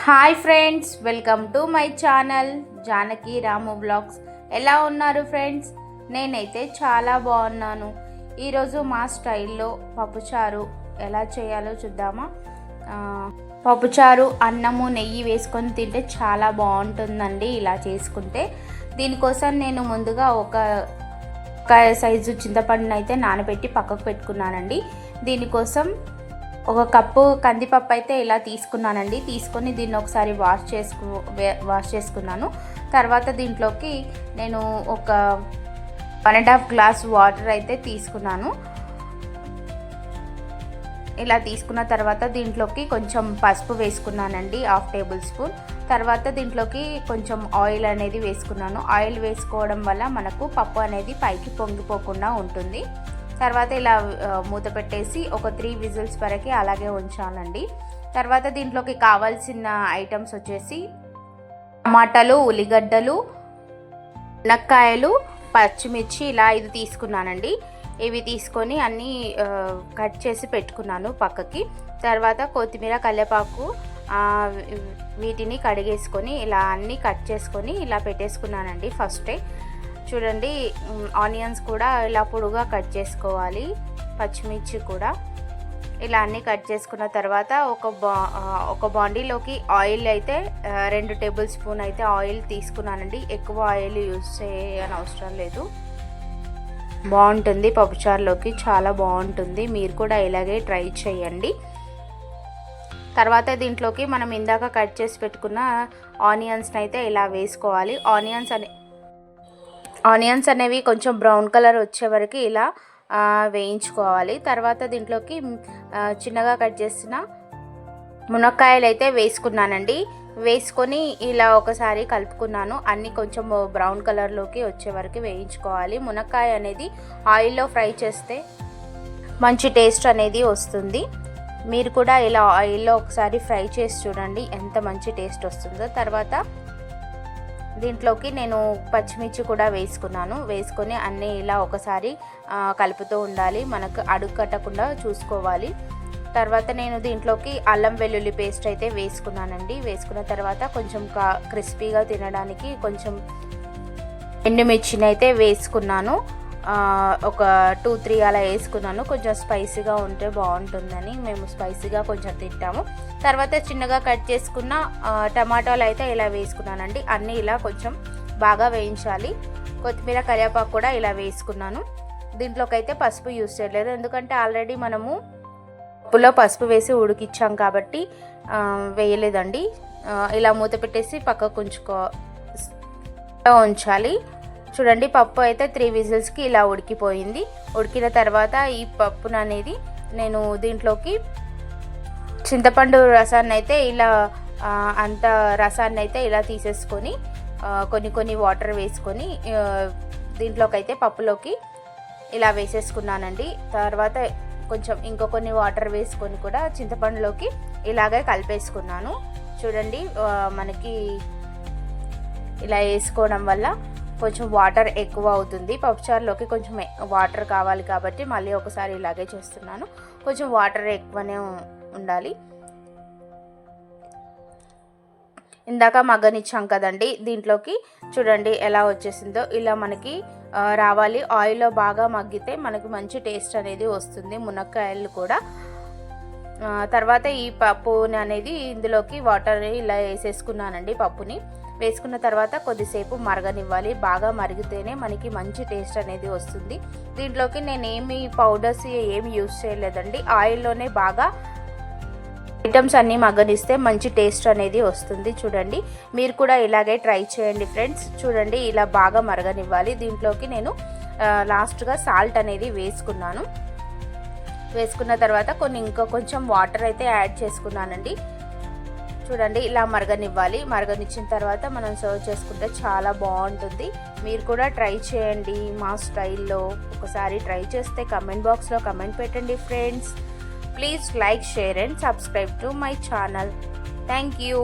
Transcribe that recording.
Hi friends welcome to my channel Janaki Ramu blogs. ఎలా ఉన్నారు friends? నేనైతే చాలా బాగున్నాను. ఈరోజు మా స్టైల్లో పప్పుచారు ఎలా చేయాలో చూద్దామా? పప్పుచారు అన్నము నెయ్యి వేసుకొని తింటే చాలా బాగుంటుందండి ఇలా చేసుకుంటే. దీనికోసం నేను ముందుగా ఒక ఒక సైజు చింతపండునైతే అయితే నానబెట్టి పక్కకు పెట్టుకున్నానండి. దీనికోసం ఒక కప్పు కందిపప్పు అయితే ఇలా తీసుకున్నానండి. తీసుకొని దీన్ని ఒకసారి వాష్ చేసుకు వాష్ చేసుకున్నాను. తర్వాత దీంట్లోకి నేను ఒక one and half glass water అయితే తీసుకున్నాను. ఇలా తీసుకున్న తర్వాత దీంట్లోకి కొంచెం పసుపు వేసుకున్నానండి హాఫ్ టేబుల్ స్పూన్. తర్వాత దీంట్లోకి కొంచెం ఆయిల్ అనేది వేసుకున్నాను. ఆయిల్ వేసుకోవడం వల్ల మనకు పప్పు అనేది పైకి పొంగిపోకుండా ఉంటుంది. తర్వాత ఇలా మూత పెట్టేసి ఒక త్రీ విజిల్స్ వరకు అలాగే ఉంచాలండి. తర్వాత దీంట్లోకి కావాల్సిన ఐటమ్స్ వచ్చేసి టమాటాలు ఉల్లిగడ్డలు మునక్కాయలు పచ్చిమిర్చి ఇలా ఇది తీసుకున్నానండి. ఇవి తీసుకొని అన్నీ కట్ చేసి పెట్టుకున్నాను పక్కకి. తర్వాత కొత్తిమీర కల్లేపాకు వీటిని కడిగేసుకొని ఇలా అన్నీ కట్ చేసుకొని ఇలా పెట్టేసుకున్నానండి ఫస్టే. చూడండి ఆనియన్స్ కూడా ఇలా పొడుగా కట్ చేసుకోవాలి పచ్చిమిర్చి కూడా. ఇలా అన్నీ కట్ చేసుకున్న తర్వాత ఒక బా ఒక బాండీలోకి ఆయిల్ అయితే రెండు టేబుల్ స్పూన్ అయితే ఆయిల్ తీసుకున్నానండి. ఎక్కువ ఆయిల్ యూస్ చేయని అవసరం లేదు. బాగుంటుంది పప్పుచారులోకి చాలా బాగుంటుంది. మీరు కూడా ఇలాగే ట్రై చేయండి. తర్వాత దీంట్లోకి మనం ఇందాక కట్ చేసి పెట్టుకున్న ఆనియన్స్ని అయితే ఇలా వేసుకోవాలి. ఆనియన్స్ అనే ఆనియన్స్ అనేవి కొంచెం బ్రౌన్ కలర్ వచ్చే వరకు ఇలా వేయించుకోవాలి. తర్వాత దీంట్లోకి చిన్నగా కట్ చేసిన మునక్కాయలు అయితే వేసుకున్నానండి. వేసుకొని ఇలా ఒకసారి కలుపుకున్నాను. అన్నీ కొంచెం బ్రౌన్ కలర్లోకి వచ్చే వరకు వేయించుకోవాలి. మునక్కాయ అనేది ఆయిల్లో ఫ్రై చేస్తే మంచి టేస్ట్ అనేది వస్తుంది. మీరు కూడా ఇలా ఆయిల్లో ఒకసారి ఫ్రై చేసి చూడండి ఎంత మంచి టేస్ట్ వస్తుందో. తర్వాత దీంట్లోకి నేను పచ్చిమిర్చి కూడా వేసుకున్నాను. వేసుకొని అన్నీ ఇలా ఒకసారి కలుపుతూ ఉండాలి. మనకు అడుగు కట్టకుండా చూసుకోవాలి. తర్వాత నేను దీంట్లోకి అల్లం వెల్లుల్లి పేస్ట్ అయితే వేసుకున్నానండి. వేసుకున్న తర్వాత కొంచెం కా క్రిస్పీగా తినడానికి కొంచెం ఎండుమిర్చిని అయితే వేసుకున్నాను. ఒక టూ త్రీ అలా వేసుకున్నాను. కొంచెం స్పైసీగా ఉంటే బాగుంటుందని మేము స్పైసీగా కొంచెం తింటాము. తర్వాత చిన్నగా కట్ చేసుకున్న టమాటాలు అయితే ఇలా వేసుకున్నానండి. అన్నీ ఇలా కొంచెం బాగా వేయించాలి. కొత్తిమీర కరివేపాకు కూడా ఇలా వేసుకున్నాను. దీంట్లోకి అయితే పసుపు యూజ్ చేయలేదు. ఎందుకంటే ఆల్రెడీ మనము పప్పులో పసుపు వేసి ఉడికిచ్చాం కాబట్టి వేయలేదండి. ఇలా మూత పెట్టేసి పక్కకు ఉంచుకో ఉంచాలి. చూడండి పప్పు అయితే త్రీ విజిల్స్కి ఇలా ఉడికిపోయింది. ఉడికిన తర్వాత ఈ పప్పును అనేది నేను దీంట్లోకి చింతపండు రసాన్ని అయితే ఇలా అంత రసాన్ని అయితే ఇలా తీసేసుకొని కొన్ని కొన్ని వాటర్ వేసుకొని దీంట్లోకైతే దీంట్లోకి అయితే పప్పులోకి ఇలా వేసేసుకున్నానండి. తర్వాత కొంచెం ఇంకో కొన్ని వాటర్ వేసుకొని కూడా చింతపండులోకి ఇలాగే కలిపేసుకున్నాను. చూడండి మనకి ఇలా వేసుకోవడం వల్ల కొంచెం వాటర్ ఎక్కువ అవుతుంది. పప్పుచారులోకి కొంచెం వాటర్ కావాలి కాబట్టి మళ్ళీ ఒకసారి ఇలాగే చేస్తున్నాను. కొంచెం వాటర్ ఎక్కువనే ఉండాలి. ఇందాక మగ్గనిచ్చాం కదండి. దీంట్లోకి చూడండి ఎలా వచ్చేసిందో. ఇలా మనకి రావాలి. ఆయిల్లో బాగా మగ్గితే మనకి మంచి టేస్ట్ అనేది వస్తుంది. మునక్కాయలు కూడా. తర్వాత ఈ పప్పుని అనేది ఇందులోకి వాటర్ ఇలా వేసేసుకున్నానండి పప్పుని. వేసుకున్న తర్వాత కొద్దిసేపు మరగనివ్వాలి. బాగా మరిగితేనే మనకి మంచి టేస్ట్ అనేది వస్తుంది. దీంట్లోకి నేను ఏమి పౌడర్స్ ఏమి యూజ్ చేయలేదండి. ఆయిల్లోనే బాగా ఐటమ్స్ అన్నీ మగ్గనిస్తే మంచి టేస్ట్ అనేది వస్తుంది. చూడండి మీరు కూడా ఇలాగే ట్రై చేయండి ఫ్రెండ్స్. చూడండి ఇలా బాగా మరగనివ్వాలి. దీంట్లోకి నేను లాస్ట్గా సాల్ట్ అనేది వేసుకున్నాను. వేసుకున్న తర్వాత కొన్ని ఇంకా కొంచెం వాటర్ అయితే యాడ్ చేసుకున్నానండి. చూడండి ఇలా మరగనివ్వాలి. మరగనిచ్చిన తర్వాత మనం సర్వ్ చేసుకుంటే చాలా బాగుంటుంది. మీరు కూడా ట్రై చేయండి మా స్టైల్లో. ఒకసారి ట్రై చేస్తే కమెంట్ బాక్స్లో కమెంట్ పెట్టండి friends please like share and subscribe to my channel thank you